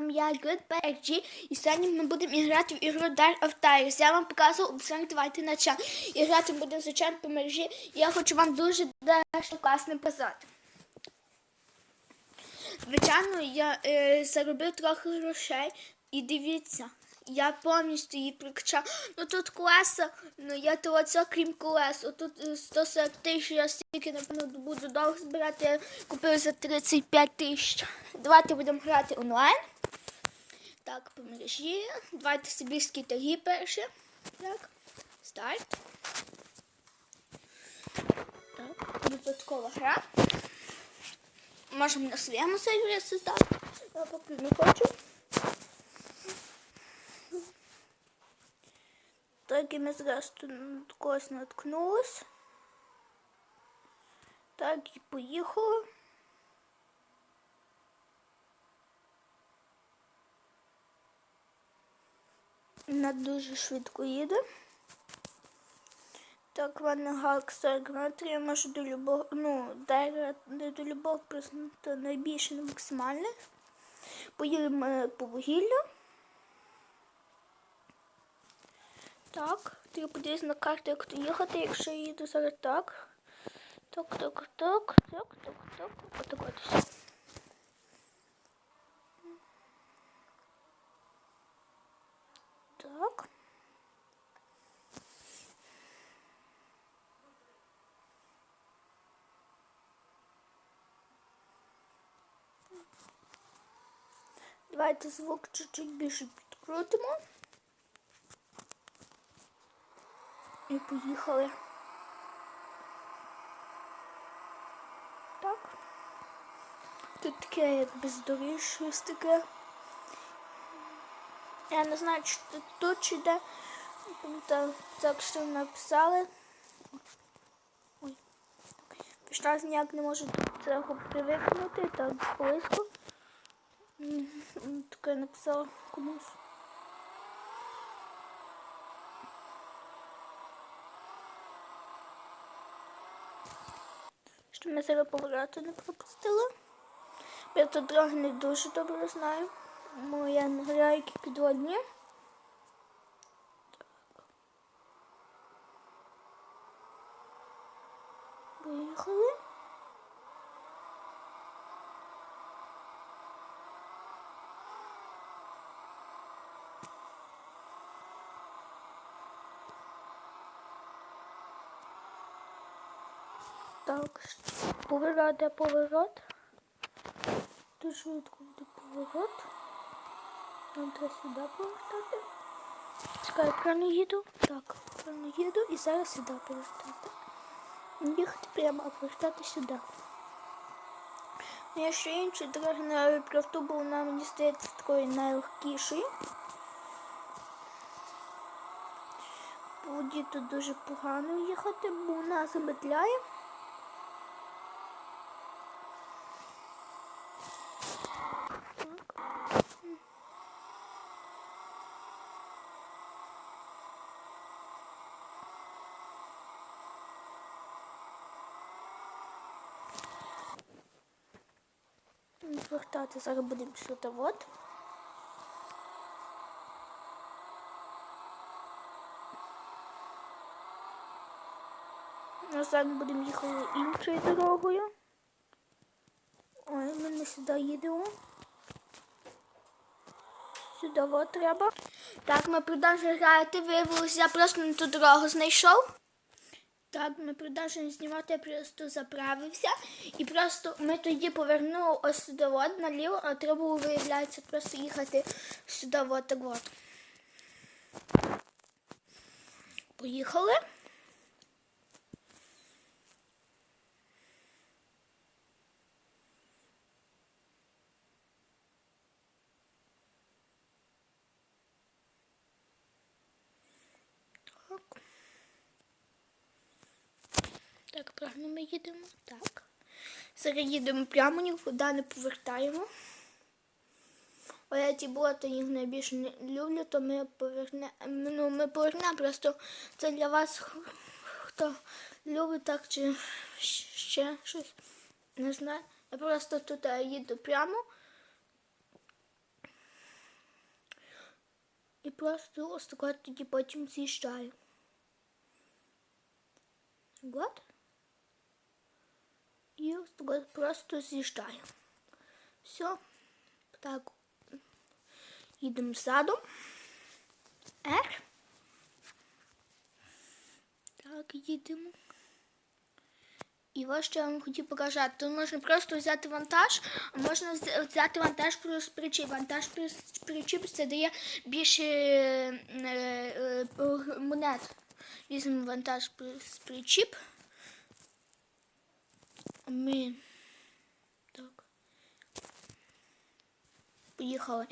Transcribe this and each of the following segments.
я GoodBG і сьогодні ми будемо грати в ігру Dark of Tires. Я вам показував обіцянку, давайте начало. І грати будемо звичайно по мережі. Я хочу вам дуже дещо класно показати. Звичайно, я е, заробив трохи грошей і дивіться, я повністю її прикачав. Ну тут колеса, ну я то оце крім колес. Отут е, 140 тисяч, я стільки, напевно, буду довго збирати. Я купив за 35 тисяч. Давайте будемо грати онлайн. Так, по мережі. Давайте сибірські торги перші. Так, старт. Так, випадкова гра. Можемо на своєму сервері создати. Я поки не хочу. Так, і ми зараз когось наткнулись. Так, і поїхали. Вона дуже швидко їде. Так, вона галк 40 метрів. Я можу до любого, ну, дерева, не до любого, просто найбільше не максимальне. Поїдемо е, по вугіллю. Так, треба подивитися на карту, як тут їхати, якщо я їду зараз так. Так, так, так, так, так, так. Отак. Так. Давайте звук чуть-чуть більше підкрутимо. І поїхали. Так. Тут таке як бездоріжжя таке. Я не знаю, чи тут, чи де. Так що написали. Ой. Пішла ніяк не можу до цього привикнути, так близько. Таке написала комусь. Що ми зараз повороту не пропустили. Я тут дороги не дуже добре знаю. Моя я граю підводні. Поїхали. Так, поворот, де. Дуже швидко буде поворот. Нам треба сюди повертати. Чекай, правильно їду. Так, правильно їду і зараз сюди повертати. Їхати прямо, а повертати сюди. Ну, Я ще інші дороги на аеропорту, бо вона мені здається такою найлегкішою. По тут дуже погано їхати, бо вона замедляє. Звертати зараз будемо сюди от. Ну, зараз будемо їхати іншою дорогою. Ой, ми не сюди їдемо. Сюди от треба. Так, ми продовжуємо грати. Виявилося, я просто не ту дорогу знайшов. Так, ми продовжуємо знімати, я просто заправився. І просто ми тоді повернули ось сюди от наліво, а треба було, виявляється, просто їхати сюди от так от. Поїхали. Так. Так, правильно ми їдемо. Так. Зараз їдемо прямо, нікуди не повертаємо. Бо я ті болота їх найбільше не люблю, то ми повернемо. Ну, ми повернемо, просто це для вас, хто любить так чи ще щось. Не знаю. Я просто тут е, їду прямо. І просто ось тоді потім з'їжджаю. От. І просто з'їжджаю. Все. Так. Їдемо ззаду. Р. Так, їдемо. І ось що я вам хотів показати. Тут можна просто взяти вантаж, а можна взяти вантаж плюс причіп. Вантаж плюс причіп це дає більше е, е, е, монет. Візьмемо вантаж плюс причіп. Ми так. Поїхали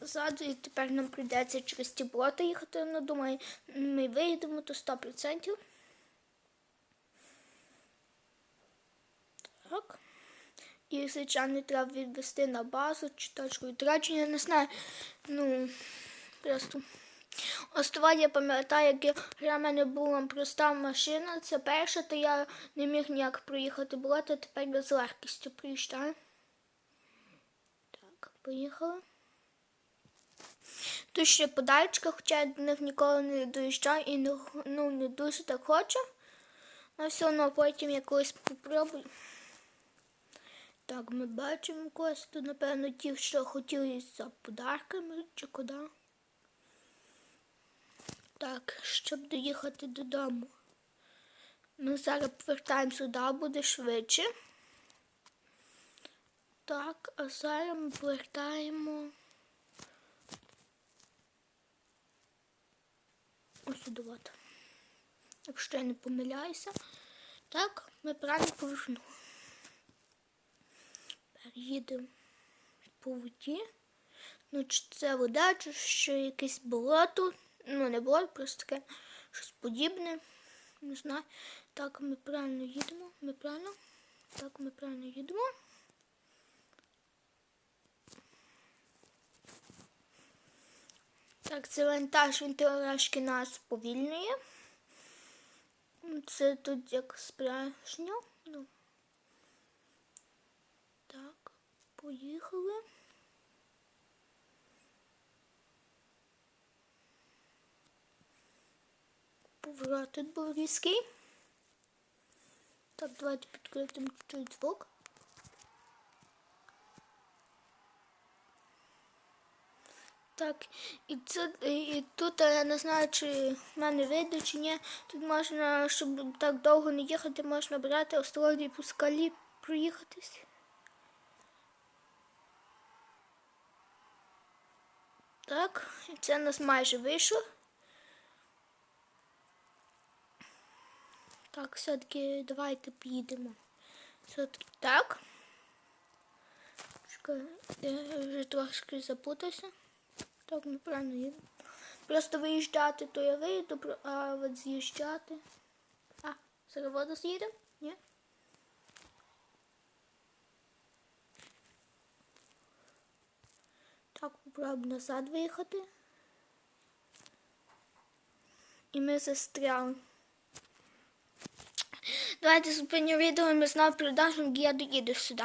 ззаду, і тепер нам прийдеться через ті болота їхати. Ну, думаю, ми виїдемо то 100%. Так. І, звичайно, треба відвести на базу чи точку відрадження, не знаю. Ну, просто. Остава я пам'ятаю, як для мене була проста машина. Це перша, то я не міг ніяк проїхати було, то тепер я з легкістю приїжджаю. Так, поїхали. Тут ще подальчика, хоча я до них ніколи не доїжджаю і не, ну, не дуже так хочу. Але все одно потім я колись попробую. Так, ми бачимо когось тут, напевно, ті, що хотіли за подарками чи куди. Так, щоб доїхати додому. Ми зараз повертаємо сюди, буде швидше. Так, а зараз ми повертаємо. Ось сюди. Якщо я не помиляюся. Так, ми правильно повернули. Переїдемо по воді. Ну, чи це вода, чи ще якесь болото. Ну, не болото, просто таке щось подібне. Не знаю. Так, ми правильно їдемо. Ми правильно. Так, ми правильно їдемо. Так, це вантаж, він трошки нас повільнює. Це тут як справжньо. Ну. Так, поїхали. Поворот тут був різкий. Так, давайте підкрутимо чуть звук. Так, і це і тут я не знаю, чи в мене вийде, чи ні. Тут можна, щоб так довго не їхати, можна брати острові по скалі проїхатись. Так, і це у нас майже вийшло. Так, все-таки давайте поїдемо. Все-таки так. Я вже трошки запутався. Так, неправильно їду. Просто виїжджати, то я вийду, а от з'їжджати. А, зараз воду з'їдемо? Ні? Так, попробуємо назад виїхати. І ми застряли. Давайте зупиню відео і ми знову продовжимо, я доїду сюди.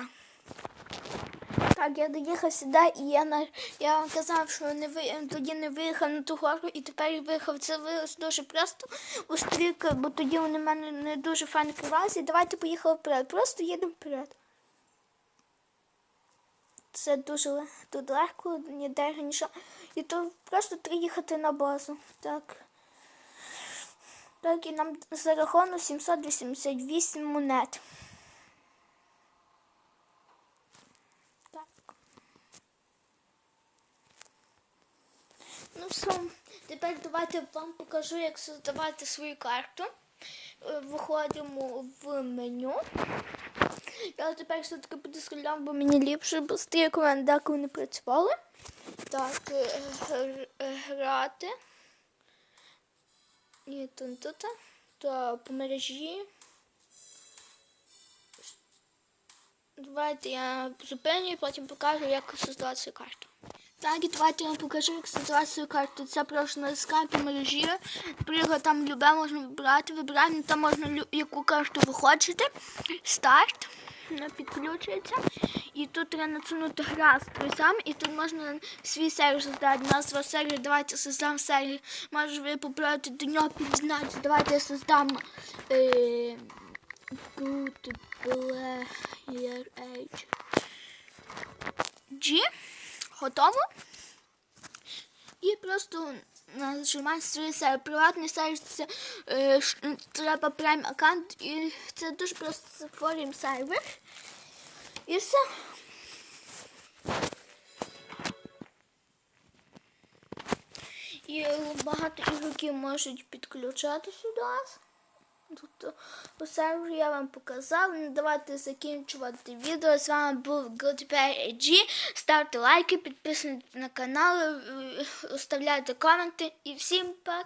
Так, я доїхав сюди і я на я вам казав, що не ви тоді не виїхав на ту гору, і тепер я виїхав. Це виявилось дуже просто у стрілки, бо тоді вони в мене не дуже файно керувалися. І давайте поїхали вперед. Просто їдемо вперед. Це дуже тут легко, ніде нічого. І то просто треба їхати на базу. Так. І нам за рахунок 788 монет. Так. Ну все, тепер давайте вам покажу, як создавати свою карту. Е, Виходимо в меню. Я тепер все-таки буду складав, бо мені ліпше, бо тієї команди деколи не працювали. Так, е, е, грати. І тут, то по мережі. Давайте я зупиню і потім покажу, як создавати свою карту. Так, і давайте я вам покажу, як создавати свою карту. Це просто на скайпі мережі. Наприклад, там любе можна вибирати. Вибираємо, там можна яку карту ви хочете. Старт. Вона підключується. І тут треба натиснути гра з друзями, і тут можна свій сервер создати. Назва сервера, давайте создам сервер. Може ви попробуйте до нього під'єднатися. Давайте создам е, Good Player Age. G. Готово. І просто нажимаємо свій сервер. Приватний сервер це е, треба прайм аккаунт і це дуже просто створюємо сервер. І все. І багато ігроків можуть підключати сюди. Тобто у сервері я вам показав. Ну, давайте закінчувати відео. З вами був GoodBear.ag. Ставте лайки, підписуйтесь на канал, е, оставляйте коменти і всім пока!